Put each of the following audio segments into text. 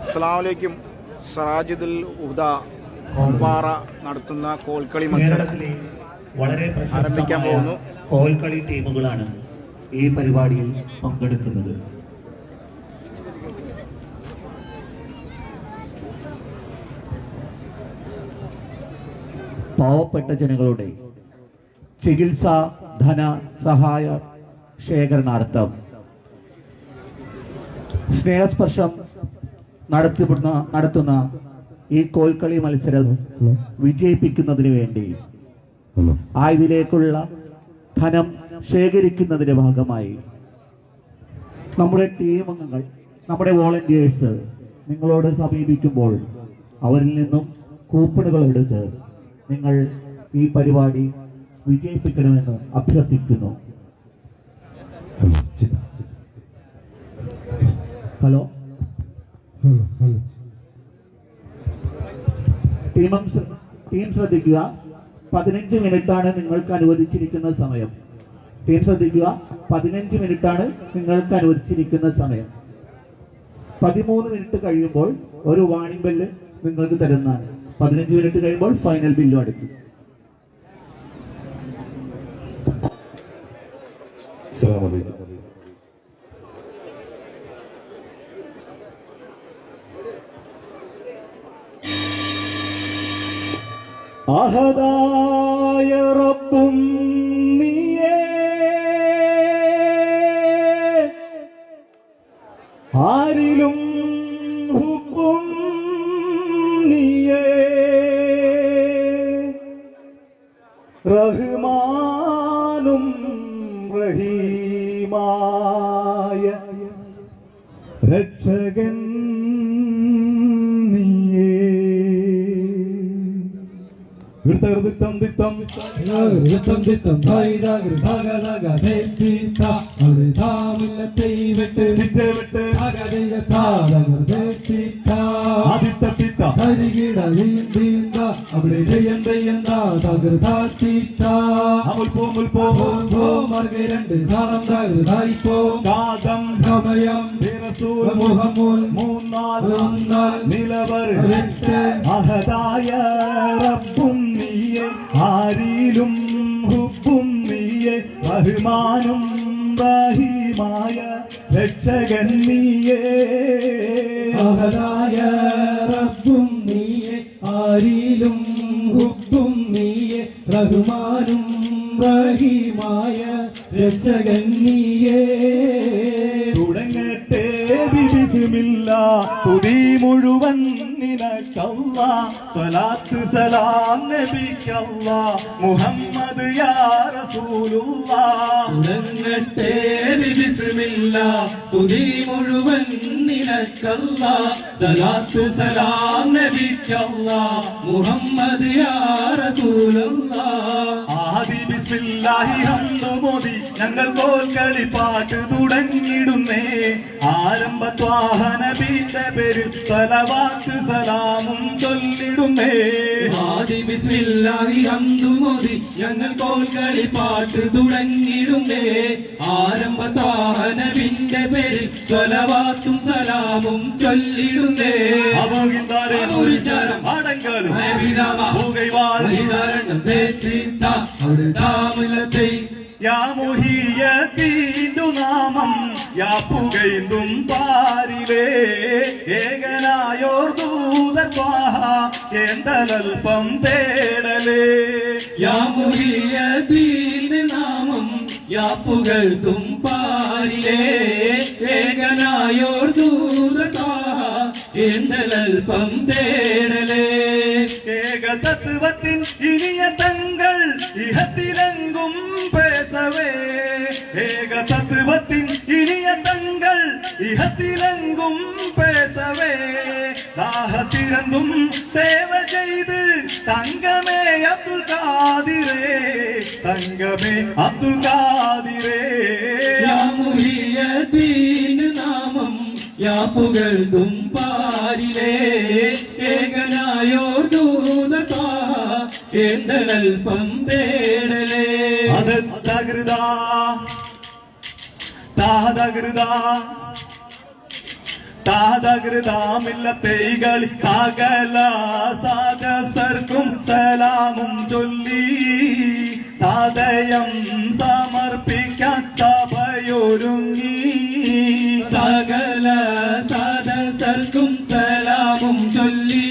അസ്സലാമലൈക്കും സറാജിദുൽ ഉദ കോമ്പാറ നടത്തുന്ന കോൽക്കളി മത്സരം വളരെ ആരംഭിക്കാൻ പോകുന്നു. കോൽക്കളി ടീമുകളാണ് ഈ പരിപാടിയിൽ പങ്കെടുക്കുന്നത് പാവപ്പെട്ട ജനങ്ങളുടെ ചികിത്സ ധന സഹായ ശേഖരണാർത്ഥം സ്നേഹസ്പർശം നടത്തിപ്പെടുന്ന നടത്തുന്ന ഈ കോൽക്കളി മത്സരം വിജയിപ്പിക്കുന്നതിന് വേണ്ടി ആയതിലേക്കുള്ള ധനം ശേഖരിക്കുന്നതിന്റെ ഭാഗമായി നമ്മുടെ ടീം അംഗങ്ങൾ നമ്മുടെ വോളണ്ടിയേഴ്സ് നിങ്ങളോട് സമീപിക്കുമ്പോൾ അവരിൽ നിന്നും കൂപ്പണുകൾ എടുത്ത് നിങ്ങൾ ഈ പരിപാടി വിജയിപ്പിക്കണമെന്ന് അഭ്യർത്ഥിക്കുന്നു. ഹലോ. ടീമം ടീം ശ്രദ്ധിക്കുക. പതിനഞ്ച് മിനിറ്റാണ് നിങ്ങൾക്ക് അനുവദിച്ചിരിക്കുന്ന സമയം. ടീം ശ്രദ്ധിക്കുക. പതിനഞ്ച് മിനിറ്റാണ് നിങ്ങൾക്ക് അനുവദിച്ചിരിക്കുന്ന സമയം. പതിമൂന്ന് മിനിറ്റ് കഴിയുമ്പോൾ ഒരു വാണിംഗ് ബെല്ല് നിങ്ങൾക്ക് തരുന്നതാണ്. പതിനഞ്ച് മിനിറ്റ് കഴിയുമ്പോൾ ഫൈനൽ ബില്ലും അടിക്കും അഹദായ റബ്ബും നീയേ. ആരിലും ഹുബും നീയേ. റഹ്മാനും റഹീമായ രക്ഷകൻ ವಿರ್ತರ್ದಿತ್ತಂ ದಿತ್ತಂ விருத்தம் தித்தம் தாயிடாக தாகதாக தேத்தீத்தா. அவரை தாமில்லத்தை விட்டு சித்தை விட்டு தாகதீகத்தாதவர் தேத்தீத்தா. ஆதித்த தித்த தீர்த்தா தருகிட வீந்தீந்தா அப்படி ஜெயந்தையந்தா தகுர்தா தீர்த்தா அமுல் போமுல் போவோம் போம் அருகே ரெண்டு தானம் தகுதாய்ப்போம் காதம். கமயம். பிரசூல் முகமுல் மூன்னால் ஒன்னால் நிலவர். ரெட்டு அகதாய. ரப்பும் நீயே. ஆரிலும். ஹுப்பும் நீயே. ரஹ்மானும் റഹീമായ രക്ഷകൻ നീയേ. അഹദായ റബ്ബും നീയെ ആരിലും ഹുബും നീയെ റഹ്മാനും റഹീമായ രക്ഷകൻ നീയേ. തുതി മുഴുവൻ നിനക്കല്ല സ്വലാത്ത് സലാം നബിക്കല്ല മുഹമ്മദ് യാ റസൂലുള്ള. തുടങ്ങട്ടെ ബിസ്മില്ല. തുതി മുഴുവൻ നിനക്കല്ല സ്വലാത്ത് സലാം നബിക്കല്ല മുഹമ്മദ് യാ റസൂലല്ലാഹ് ആദി ബിസ്മില്ലാഹി ഹംദു ഞങ്ങൾ കോൽക്കളി പാട്ട് തുടങ്ങിടുന്നേ ആരംഭ ത്വാഹനബിന്റെ പേരിൽ സലവാത്ത് സലാമും ചൊല്ലിടുന്നേ. ആദി ബിസ്മില്ലാഹി ഹംദു മോദി ഞങ്ങൾ കോൽക്കളി പാട്ട് തുടങ്ങിടുന്നേ ആരംഭ താഹനബിന്റെ പേരിൽ സ്വലവാത്തും സലാമും ചൊല്ലിടുന്നേ. അടങ്കലും അവിടെ താമിലത്തെ യാ നാമം യാ പാരിലേ. ഏകനായോർ എന്തലൽപ്പം തേടലേ. ദീന് നാമം യാ പാരിലേ. ഏകനായോർ എന്തലൽപ്പം തേടലേ. ഏകതത്വത്തിൻ ഇനിയ തങ്ങൾ ഇഹത്തിലെങ്കും ദാഹത്തിരന്തും സേവ ചെയ്ത് തങ്കമേ അബ്ദുൽ കാതിരേ തങ്കമേ അബ്ദുൽ കാതിരേ യാമുഹിയ ദീന് നാമം യാ പുകഴ്ത്തും പാരിലേ. ഏകനായോ ദൂതതാ എന്തലൽപ്പം തേടലേ. അത് താ താതകൃത താതകൃതാമില്ല തൈകളി സകല സാദസർക്കും സലാമും ചൊല്ലി സാദയം സമർപ്പിക്കാൻ സഭയൊരുങ്ങി. സകല സാദസർക്കും സലാമും ചൊല്ലി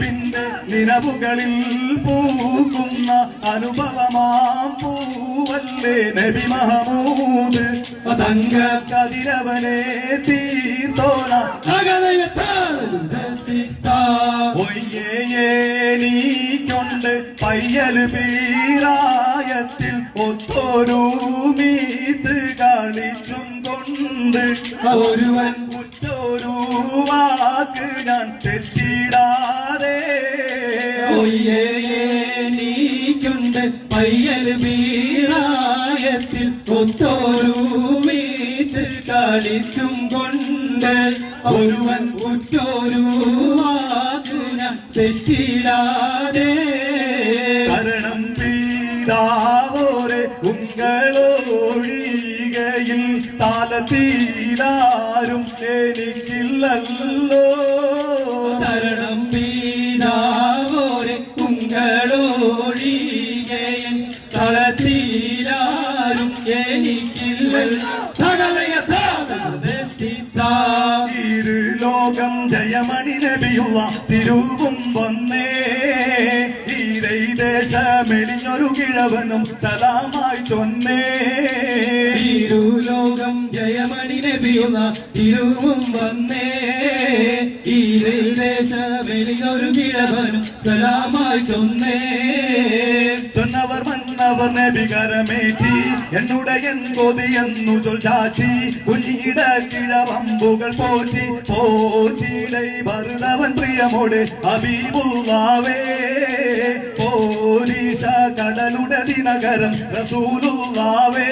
കൽബിന്റെ നിലവുകളിൽ പൂക്കുന്ന അനുഭവമാം പൂവല്ലേ നബി മഹമൂദ്? തങ്ക കതിരവനെ തീർത്തോന ഒയ്യേനീക്കൊണ്ട് പയ്യൽ പീറായത്തിൽ ഒത്തൊരു മീത്ത് കളിച്ചും കൊണ്ട്. ഒരുവൻ കുറ്റൊരു വാക്ക് ഞാൻ തെറ്റിടാതെ നീക്കുണ്ട് പയ്യൽ വീറായത്തിൽ ഒത്തോരു മീറ്റ് കളിച്ചും കൊണ്ട് ഒരുവൻ ഞാൻ തെറ്റിടാതെ. കരണം പീതാവോരെ ഉങ്ങളൊഴികയിൽ താലത്തീരാരും എനിക്കില്ലല്ലോ. തിരുവും വന്നേ. ഈരൈ ദേശമെലിഞ്ഞൊരു കിഴവനും സദാമായി ചൊന്നേ. ലോകം ജയമണി നബിയുള്ള തിരുവും വന്നേ. ഈരൈ ദേശമെലിഞ്ഞൊരു കിഴവനും സദാമായി ചൊന്നേ. ചൊന്നവർ മന്നവർ നബികരമേറ്റി എന്നുടയൻ എന്നു ചൊൽചാറ്റി കുഞ്ഞിട കിഴവമ്പുകൾ പോറ്റി പോറ്റിടൈ ഭരുതവൻ പ്രിയമോടെ അബീബുള്ളാവേ പോലീശ കടലുടെ ദിനകരം റസൂലുള്ളാവേ.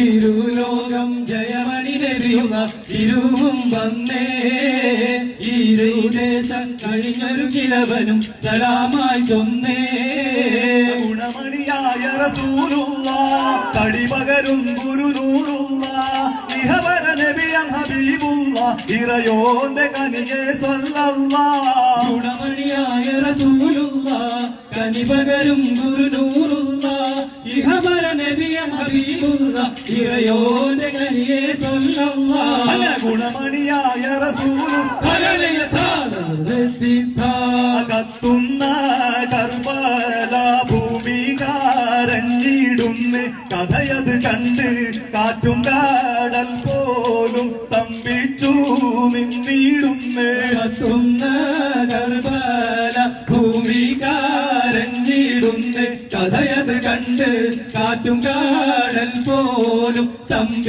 ഇരുലോകം ജയമണി നബിയുള്ള ഇരുവും വന്നേ. ഇരുദേശം കഴിഞ്ഞൊരു കിഴവനും സലാമായി ചൊന്നേ. ഗുണമണിയായ റസൂലുള്ള കടിപകരും ഗുരുനൂറുള്ള ഇഹവര നബിയം ഹബീബുള്ള ഇറയോന്റെ കനിയെ സ്വല്ലല്ല. ഗുണമണിയായ റസൂലുള്ള കനിപകരും ഗുരുനൂറുള്ള ഇഹവര നബിയം ഹബീബുള്ള ഇറയോന്റെ കനിയെ സ്വല്ലല്ല. ഗുണമണിയായ റസൂലും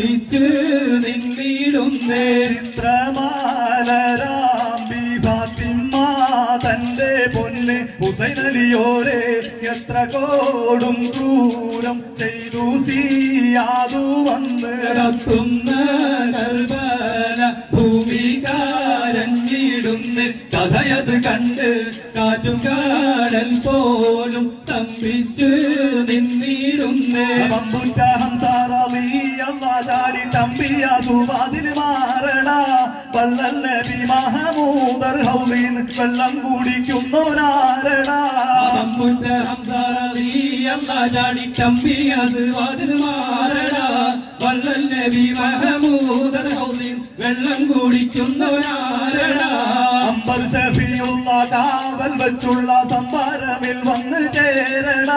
സ്തംഭിച്ച് നിന്നിടുന്നേ ചിത്രമാലരാമ്പി ഫാത്തിമ തന്റെ പൊന്ന് ഹുസൈനലിയോരെ എത്ര കോടും ക്രൂരം ചെയ്തു സിയാതു വന്ന്. നടത്തുന്ന കർബല ഭൂമികാരഞ്ഞിടുന്ന് കഥയത് കണ്ട് കാറ്റും കാടൽ പോലും തമ്പിച്ച് നിന്നിടുന്നേ സുവാതിൽ മാറണ വള്ളൽ നബി മഹമൂദർ ഹൗലീൻ വെള്ളം കുടിക്കുന്നോരാരണ പമ്പുറ്റ ഹംസാറീ ചാടി തമ്പിയ സുവാതിൽ മാറണ വള്ളൽ നബി മഹമൂദർ ഹൗലീൻ വെള്ളം കുടിക്കുന്നവരാരണ അമ്പർ ഷഫിയുള്ള കാവൽ വെച്ചുള്ള സംഭാരമിൽ വന്ന് ചേരണ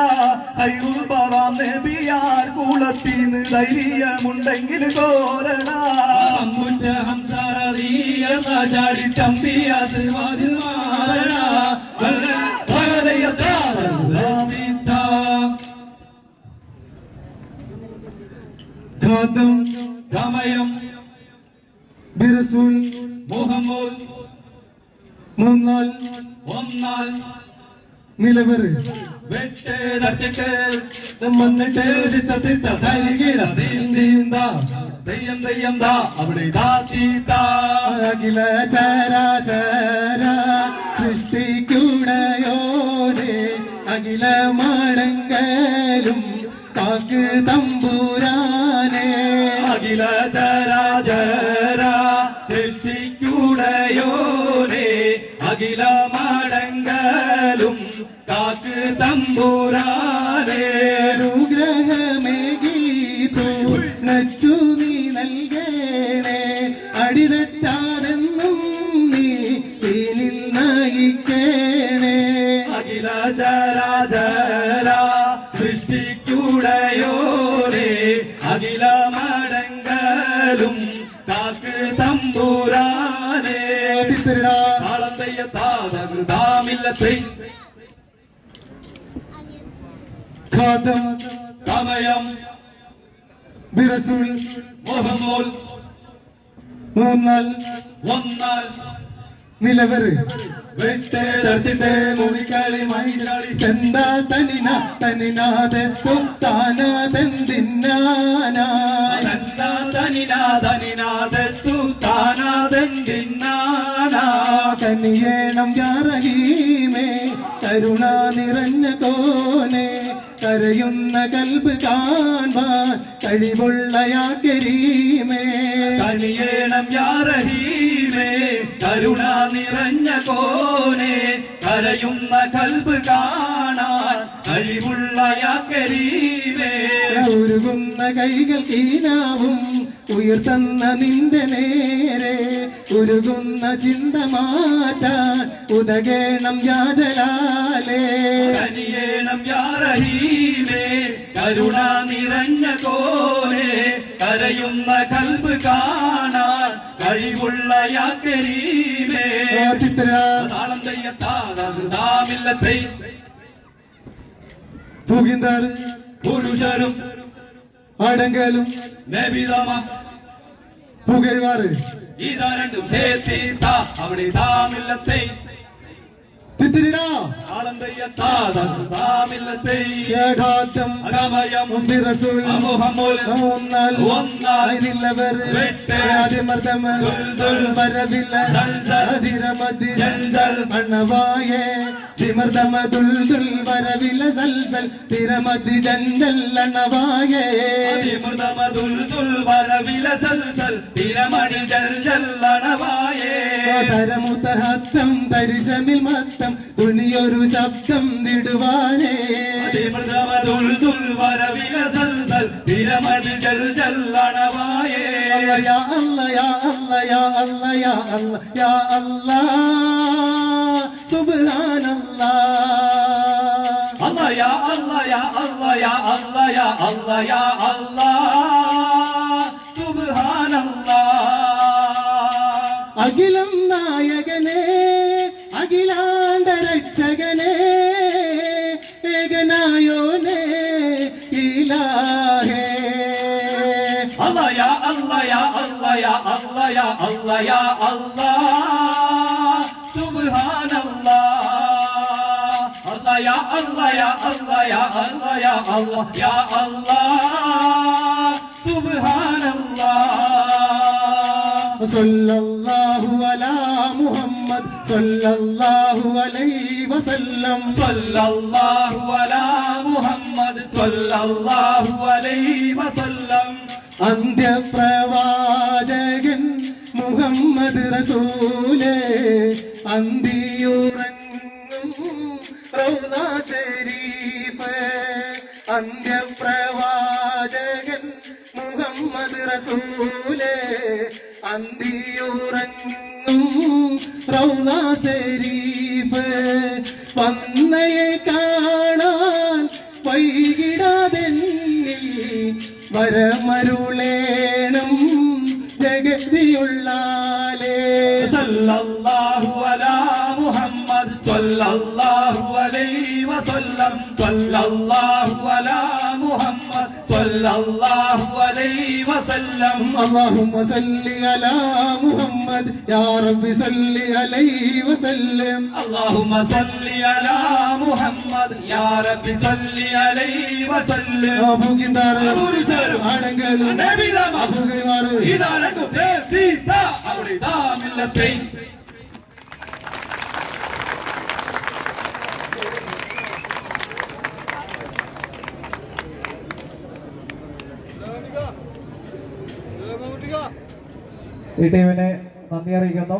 ഹൈറുൽ ബറാം നബിയാർ കുളത്തിന് ധൈര്യമുണ്ടെങ്കിൽ കോരണ അമ്മുറ്റ ഹംസാറി ചമ്പിയാസ് വാതിൽ മാറണ ഘാതം ഗമയം ബിറസൂൽ മുഹമ്മദ് മൂന്നാൽ ഒന്നാൽ. നിലവറ്. വെട്ട് തട്ടിട്ട്. വന്നിട്ട് തിത്ത തിത്ത തരികിട. നീന്ത തെയ്യം തെയ്യം ദാ. അവിടെ ദാ അഖില ചരാചര സൃഷ്ടിക്കുടയോരെ അഖില മടങ്ങലും കാക്ക് തമ്പുരാനെ. അഖില ചരാചര അഖില മടങ്ങലും കാക്ക് തമ്പുരാനെ. അനുഗ്രഹമേകീതു നച്ചു നീ നൽകേണേ. അടിതെറ്റാതെന്നും തെയ്യത്താതകൃതാമില്ലത്തെ ഖാദം സമയം ബിറസൂൽ മുഹമ്മോൽ മൂന്നാൽ ഒന്നാൽ നിലവറ് വെട്ട് തട്ടിട്ട് മുറിക്കളി മൈകളി തെന്താ തനിന തനിനാതെത്തു താനാതെന്തിന്നാനാ തന്നാ തനിനാ തനിനാദത്തു താനാതെന്തിന്നാനാ കനിയേണം യാറഹീമേ കരുണ നിറഞ്ഞ തോനെ കരയുന്ന കൽബ് കാൺവാൻ കഴിവുള്ള യാ കരീമേ കണിയേണം യാറഹീമേ കരുണ നിറഞ്ഞ കോനെ കരയുന്ന കൽബ് കാണാൻ കഴിവുള്ള ഉരുകുന്ന കൈകൾ കീനാവും ഉയർത്തുന്ന നിന്റെ നേരെ. ഉരുകുന്ന ചിന്ത മാറ്റാൻ ഉദകേണം യാജലാലേ കരുണ നിറഞ്ഞ കോലേ. കരയുന്ന കൽബ് കാണാൻ കഴിവുള്ള യാക്കരീമേ താളം തെയ്യത്താതാമില്ലത്തെ പുകിന്താർ പുരുഷരും അടങ്കലും നബിദാമ പുകയുമാറ് ഇതാ രണ്ടും. അവിടെ താമില്ലത്തെ ഇതില്ലവർ ദുൽദുൽ വരവില്ല അതിരമതി അണവായേ ദുൽദുൽ സൽസൽ തിരമതി ജന്തൽ അണവായേ. അതിമൃതമതുൽതുൽ വരവില സൽസൽ തിരമണി ജല്ലണവായേ തരമുത്തഹത്തം തരിശമിൽ മത്തം തുനിയൊരു ശബ്ദം നിടുവാനേ അതിമൃതമതുൽതുൽ വരവില സൽസൽ തിരമണി ജൽ ജല്ലണവായേ യാ അല്ല യാ അല്ല യാ അല്ല യാ അല്ല യാ അല്ലാ സുബ്ഹാനല്ലാ അല്ലാ യാ അല്ലാ الله يا الله يا الله سبحان الله الله يا الله يا الله يا الله يا الله يا الله سبحان الله صلى الله على محمد صلى الله عليه وسلم صلى الله على محمد صلى الله عليه وسلم അന്ത്യപ്രവാചകൻ മുഹമ്മദ് റസൂലേ അന്തിയുറങ്ങും അന്ത്യപ്രവാചകൻ മുഹമ്മദ് റസൂലേ അന്തിയുറങ്ങും റൗദ ശരീഫ്. വന്നയെ കാണാൻ വൈകിടാതെന്നിൽ വരമരുളേണം സല്ലല്ലാഹു അലാ മുഹമ്മദ് സല്ലല്ലാഹു അലൈഹി വസല്ലം. അല്ലാഹുമ്മ സല്ലി അലാ മുഹമ്മദ് യാ റബ്ബി സല്ലി അലൈഹി വസല്ലം. അല്ലാഹുമ്മ സല്ലി അലാ മുഹമ്മദ് യാ റബ്ബി സല്ലി അലൈഹി വസല്ലം. അബൂകിന്ദാർ അബൂരിസർ ആണങ്കൽ നബിദാ അബൂഗൈവാർ ഇദാ ലകു തീതാ അബ്രിദാ മില്ലത്തൈൻ. ഈ ടീമിനെ നന്ദി അറിയിക്കുന്നു.